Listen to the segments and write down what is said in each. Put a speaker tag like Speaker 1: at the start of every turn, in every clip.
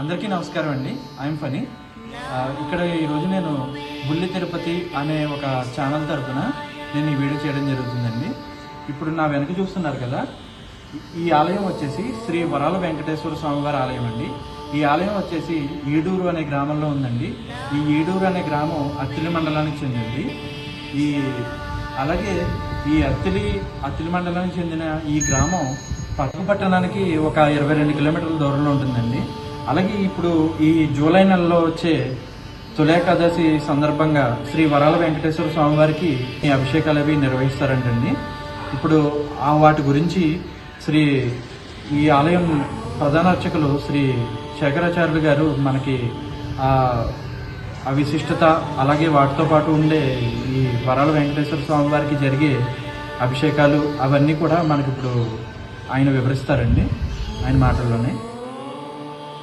Speaker 1: అందరికీ నమస్కారం అండి. ఐఎమ్ ఫనీ ఇక్కడ ఈరోజు నేను బుల్లి తిరుపతి అనే ఒక ఛానల్ తరఫున నేను ఈ వీడియో చేయడం జరుగుతుందండి. ఇప్పుడు నా వెనక చూస్తున్నారు కదా ఈ ఆలయం వచ్చేసి శ్రీ వరాల వెంకటేశ్వర స్వామివారి ఆలయం అండి. ఈ ఆలయం వచ్చేసి ఈడూరు అనే గ్రామంలో ఉందండి. ఈ ఈడూరు అనే గ్రామం అత్తిలి మండలానికి చెందింది. ఈ అలాగే ఈ అత్తిలి అత్తిలి మండలానికి చెందిన ఈ గ్రామం పక్క పట్టణానికి ఒక ఇరవై రెండు కిలోమీటర్ల దూరంలో ఉంటుందండి. అలాగే ఇప్పుడు ఈ జూలై నెలలో వచ్చే తులేకాదశి సందర్భంగా శ్రీ వరాల వెంకటేశ్వర స్వామి వారికి ఈ అభిషేకాలు అవి నిర్వహిస్తారంటండి. ఇప్పుడు ఆ వాటి గురించి శ్రీ ఈ ఆలయం ప్రధాన అర్చకులు శ్రీ శేఖరాచార్యులు గారు మనకి ఆ ఆ విశిష్టత అలాగే వాటితో పాటు ఉండే ఈ వరాల వెంకటేశ్వర స్వామి వారికి జరిగే అభిషేకాలు అవన్నీ కూడా మనకి ఇప్పుడు ఆయన వివరిస్తారండి ఆయన మాటల్లోనే.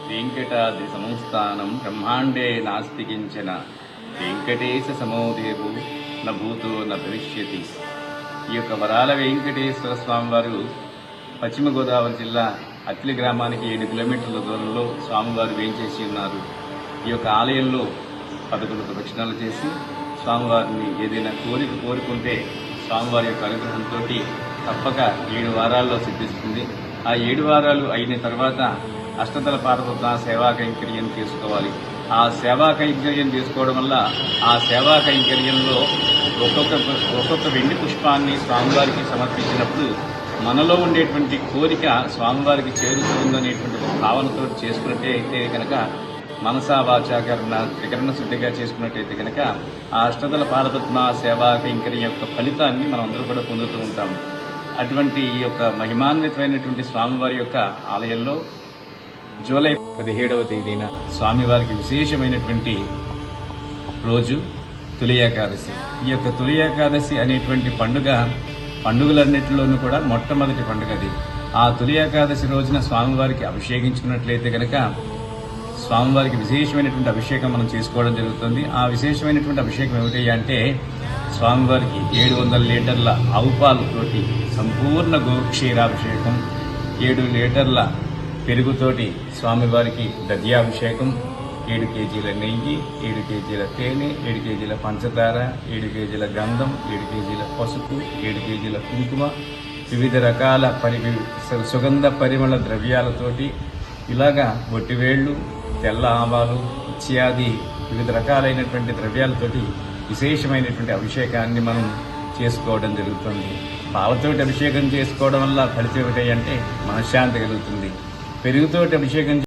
Speaker 2: వెంకటాది సంస్థానం బ్రహ్మాండే నాస్తి కించన. వెంకటేశ సమోదేవు న భూతో భవిష్యతి. ఈ యొక్క వరాల వెంకటేశ్వర స్వామివారు పశ్చిమ గోదావరి జిల్లా అత్లి గ్రామానికి ఏడు కిలోమీటర్ల దూరంలో స్వామివారు వేంచేసి ఉన్నారు. ఈ యొక్క ఆలయంలో పదకొండు ప్రదక్షిణాలు చేసి స్వామివారిని ఏదైనా కోరిక కోరుకుంటే స్వామివారి యొక్క అనుగ్రహంతో తప్పక ఏడు వారాల్లో సిద్ధిస్తుంది. ఆ ఏడు వారాలు అయిన తర్వాత అష్టదల పార్వత సేవా కైంకర్యం చేసుకోవాలి. ఆ సేవా కైంకర్యం చేసుకోవడం వల్ల ఆ సేవా కైంకర్యంలో ఒక్కొక్క ఒక్కొక్క వెండి పుష్పాన్ని స్వామివారికి సమర్పించినప్పుడు మనలో ఉండేటువంటి కోరిక స్వామివారికి చేరుతుందనేటువంటి ఒక భావనతో చేసుకున్నట్టే అయితే కనుక మనసా వాచాకరణ త్రికరణ శుద్ధిగా చేసుకున్నట్టయితే కనుక ఆ అష్టదల పారపద్మ సేవా కైంకర్యం యొక్క ఫలితాన్ని మనం అందరూ కూడా పొందుతూ ఉంటాము అటువంటి ఈ యొక్క మహిమాన్వితమైనటువంటి స్వామివారి యొక్క ఆలయంలో జూలై పదిహేడవ తేదీన స్వామివారికి విశేషమైనటువంటి రోజు తొలి ఏకాదశి. ఈ యొక్క తొలి ఏకాదశి అనేటువంటి పండుగ పండుగలన్నిటిలోనూ కూడా మొట్టమొదటి పండుగ అది ఆ తొలి ఏకాదశి రోజున స్వామివారికి అభిషేకించుకున్నట్లయితే కనుక స్వామివారికి విశేషమైనటువంటి అభిషేకం మనం చేసుకోవడం జరుగుతుంది. ఆ విశేషమైనటువంటి అభిషేకం ఏమిటి అంటే స్వామివారికి ఏడు వందల లీటర్ల ఆవు పాలతోటి సంపూర్ణ గోక్షీరాభిషేకం ఏడు లీటర్ల పెరుగుతోటి స్వామివారికి దద్యాభిషేకం ఏడు కేజీల నెయ్యి ఏడు కేజీల తేనె ఏడు కేజీల పంచదార ఏడు కేజీల గంధం ఏడు కేజీల పసుపు ఏడు కేజీల కుంకుమ వివిధ రకాల పరి సుగంధ పరిమళ ద్రవ్యాలతోటి ఇలాగా బొట్టివేళ్ళు తెల్ల ఆవాలు ఇత్యాది వివిధ రకాలైనటువంటి ద్రవ్యాలతోటి విశేషమైనటువంటి అభిషేకాన్ని మనం చేసుకోవడం జరుగుతుంది. పాలతోటి అభిషేకం చేసుకోవడం వల్ల ఫలితం ఏమిటంటే అంటే మనశ్శాంతి కలుగుతుంది. పెరుగుతోటి అభిషేకం